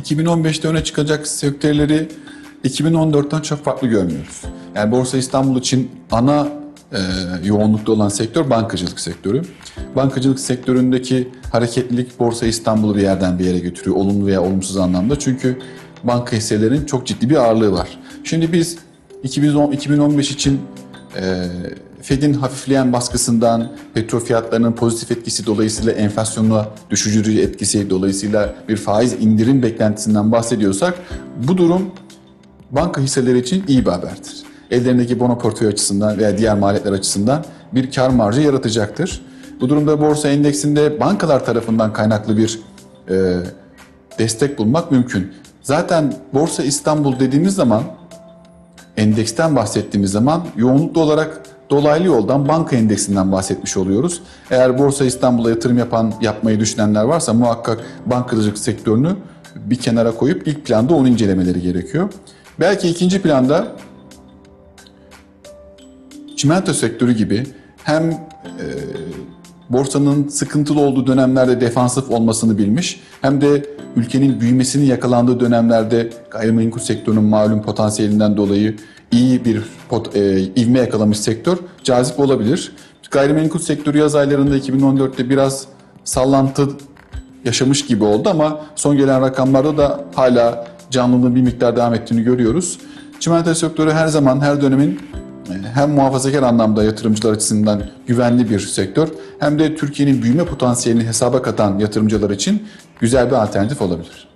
2015'te öne çıkacak sektörleri 2014'ten çok farklı görmüyoruz. Yani Borsa İstanbul için ana e, yoğunlukta olan sektör bankacılık sektörü. Bankacılık sektöründeki hareketlilik Borsa İstanbul'u bir yerden bir yere götürüyor. Olumlu veya olumsuz anlamda. Çünkü banka hisselerinin çok ciddi bir ağırlığı var. Şimdi biz 2010, 2015 için e, Fed'in hafifleyen baskısından, petrol fiyatlarının pozitif etkisi dolayısıyla enflasyonuna düşücü etkisi dolayısıyla bir faiz indirim beklentisinden bahsediyorsak bu durum banka hisseleri için iyi bir haberdir. Ellerindeki bono portföy açısından veya diğer maliyetler açısından bir kar marjı yaratacaktır. Bu durumda borsa endeksinde bankalar tarafından kaynaklı bir e, destek bulmak mümkün. Zaten Borsa İstanbul dediğimiz zaman endeksten bahsettiğimiz zaman yoğunluklu olarak dolaylı yoldan banka endeksinden bahsetmiş oluyoruz. Eğer Borsa İstanbul'a yatırım yapan yapmayı düşünenler varsa muhakkak bankacılık sektörünü bir kenara koyup ilk planda onu incelemeleri gerekiyor. Belki ikinci planda çimento sektörü gibi hem e, borsanın sıkıntılı olduğu dönemlerde defansif olmasını bilmiş hem de ülkenin büyümesini yakalandığı dönemlerde gayrimenkul sektörünün malum potansiyelinden dolayı iyi bir pot, e, ivme yakalamış sektör cazip olabilir. Gayrimenkul sektörü yaz aylarında 2014'te biraz sallantı yaşamış gibi oldu ama son gelen rakamlarda da hala canlılığın bir miktar devam ettiğini görüyoruz. Çimento sektörü her zaman her dönemin hem muhafazakar anlamda yatırımcılar açısından güvenli bir sektör hem de Türkiye'nin büyüme potansiyelini hesaba katan yatırımcılar için güzel bir alternatif olabilir.